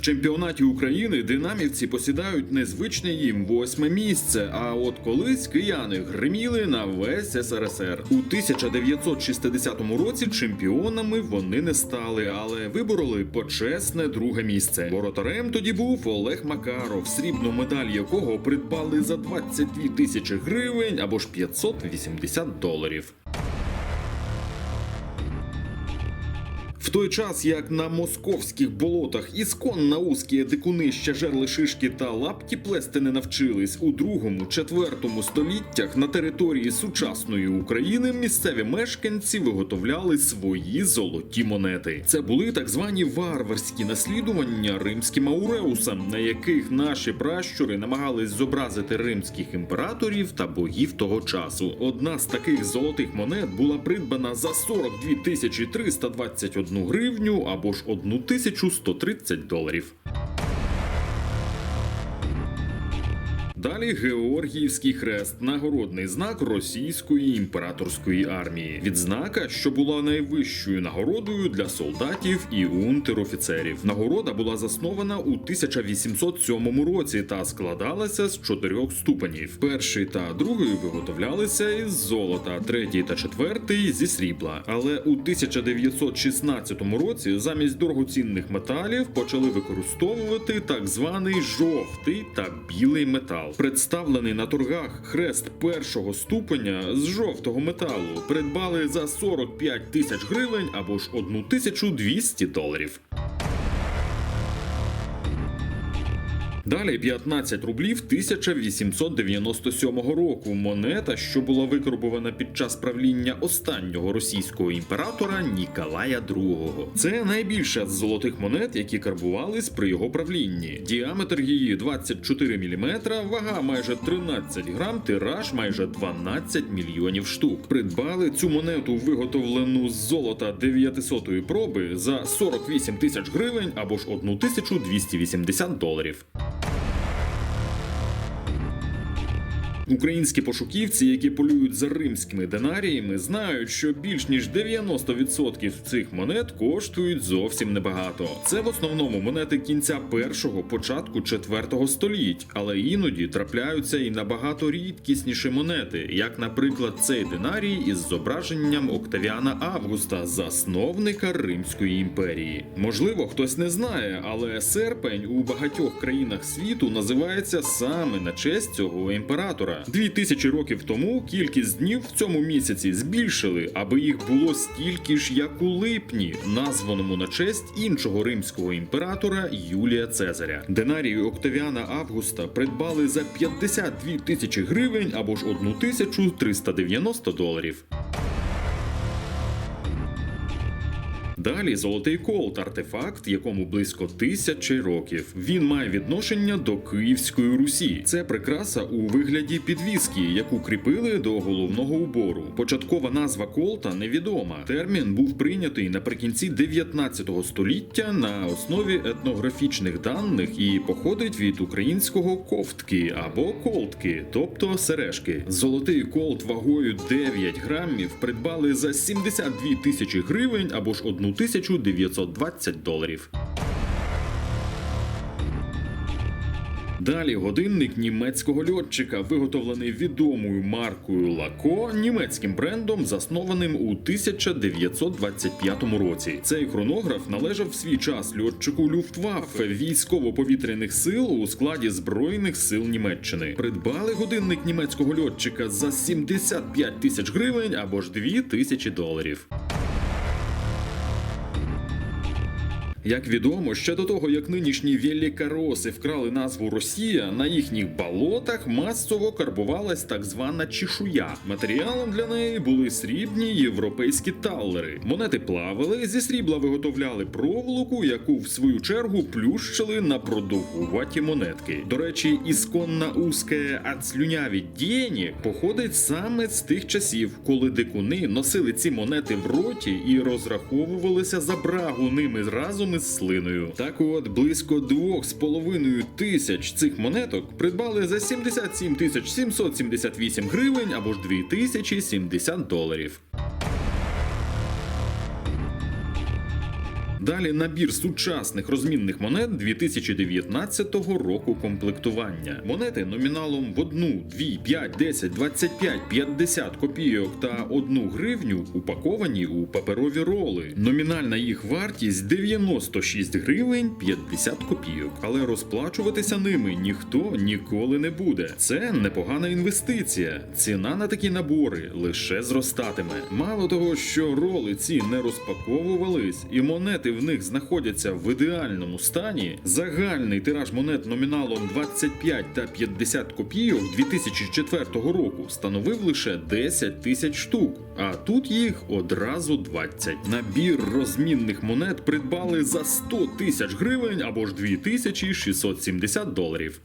Чемпіонаті України динамівці посідають незвичне їм восьме місце. А от колись кияни гриміли на весь СРСР. У 1960 році чемпіонами вони не стали, але вибороли почесне друге місце. Воротарем тоді був Олег Макаров, срібну медаль якого придбали за 22 тисячі гривень або ж 580 доларів. Той час, як на московських болотах ісконно узкі дикуни ще жерли шишки та лапті плести не навчились у другому, четвертому століттях на території сучасної України місцеві мешканці виготовляли свої золоті монети. Це були так звані варварські наслідування римським ауреусам, на яких наші пращури намагались зобразити римських імператорів та богів того часу. Одна з таких золотих монет була придбана за 42 тисячі 321 гривню або ж 1130 доларів. Далі Георгіївський хрест, нагородний знак російської імператорської армії. Відзнака, що була найвищою нагородою для солдатів і унтер-офіцерів. Нагорода була заснована у 1807 році та складалася з чотирьох ступенів. Перший та другий виготовлялися із золота, третій та четвертий зі срібла. Але у 1916 році замість дорогоцінних металів почали використовувати так званий жовтий та білий метал. Представлений на торгах хрест першого ступеня з жовтого металу придбали за 45 тисяч гривень або ж 1200 доларів. Далі 15 рублів 1897 року. Монета, що була викарбована під час правління останнього російського імператора Ніколая II. Це найбільша з золотих монет, які карбувались при його правлінні. Діаметр її 24 мм, вага майже 13 грам, тираж майже 12 мільйонів штук. Придбали цю монету, виготовлену з золота 900 проби за 48 тисяч гривень або ж 1280 доларів. Українські пошуківці, які полюють за римськими динаріями, знають, що більш ніж 90% цих монет коштують зовсім небагато. Це в основному монети кінця першого, початку четвертого століть, але іноді трапляються і набагато рідкісніші монети, як, наприклад, цей динарій із зображенням Октавіана Августа, засновника Римської імперії. Можливо, хтось не знає, але серпень у багатьох країнах світу називається саме на честь цього імператора. Дві тисячі років тому кількість днів в цьому місяці збільшили, аби їх було стільки ж, як у липні, названому на честь іншого римського імператора Юлія Цезаря. Динарію Октавіана Августа придбали за 52 тисячі гривень або ж 1390 доларів. Далі золотий колт артефакт, якому близько тисячі років. Він має відношення до Київської Русі. Це прикраса у вигляді підвіски, яку кріпили до головного убору. Початкова назва колта невідома. Термін був прийнятий наприкінці 19 століття на основі етнографічних даних і походить від українського ковтки або колтки, тобто сережки. Золотий колт вагою 9 грамів придбали за 72 тисячі гривень або ж 1920 доларів. Далі годинник німецького льотчика, виготовлений відомою маркою Лако, німецьким брендом, заснованим у 1925 році. Цей хронограф належав в свій час льотчику Люфтваффе військово-повітряних сил у складі збройних сил Німеччини. Придбали годинник німецького льотчика за 75 тисяч гривень або ж 2 тисячі доларів. Як відомо, ще до того, як нинішні великороси вкрали назву Росія, на їхніх болотах масово карбувалась так звана чешуя. Матеріалом для неї були срібні європейські таллери. Монети плавали, зі срібла виготовляли проволоку, яку в свою чергу плющили на продовгуваті монетки. До речі, ісконна узке ацлюняві дєні походить саме з тих часів, коли дикуни носили ці монети в роті і розраховувалися за брагу ними разом разом з слиною. Так от близько 2,5 тисяч цих монеток придбали за 77 тисяч 778 гривень або ж 2070 доларів. Далі набір сучасних розмінних монет 2019 року комплектування. Монети номіналом в 1, 2, 5, 10, 25, 50 копійок та 1 гривню упаковані у паперові роли. Номінальна їх вартість 96 гривень 50 копійок. Але розплачуватися ними ніхто ніколи не буде. Це непогана інвестиція. Ціна на такі набори лише зростатиме. Мало того, що роли ці не розпаковувались, і монети в них знаходяться в ідеальному стані. Загальний тираж монет номіналом 25 та 50 копійок 2004 року становив лише 10 тисяч штук. А тут їх одразу 20. Набір розмінних монет придбали за 100 тисяч гривень або ж 2670 доларів.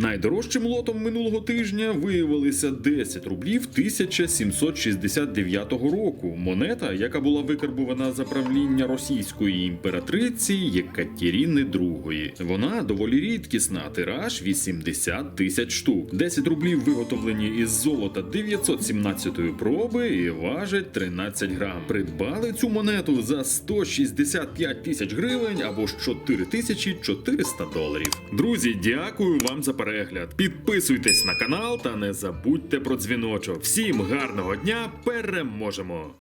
Найдорожчим лотом минулого тижня виявилися 10 рублів 1769 року. Монета, яка була викарбувана за правління російської імператриці Єкатеріни II. Вона доволі рідкісна, тираж 80 тисяч штук. 10 рублів виготовлені із золота 917 проби і важать 13 грам. Придбали цю монету за 165 тисяч гривень або ж 4400 доларів. Друзі, дякую вам за перегляд. Підписуйтесь на канал та не забудьте про дзвіночок. Всім гарного дня! Переможемо!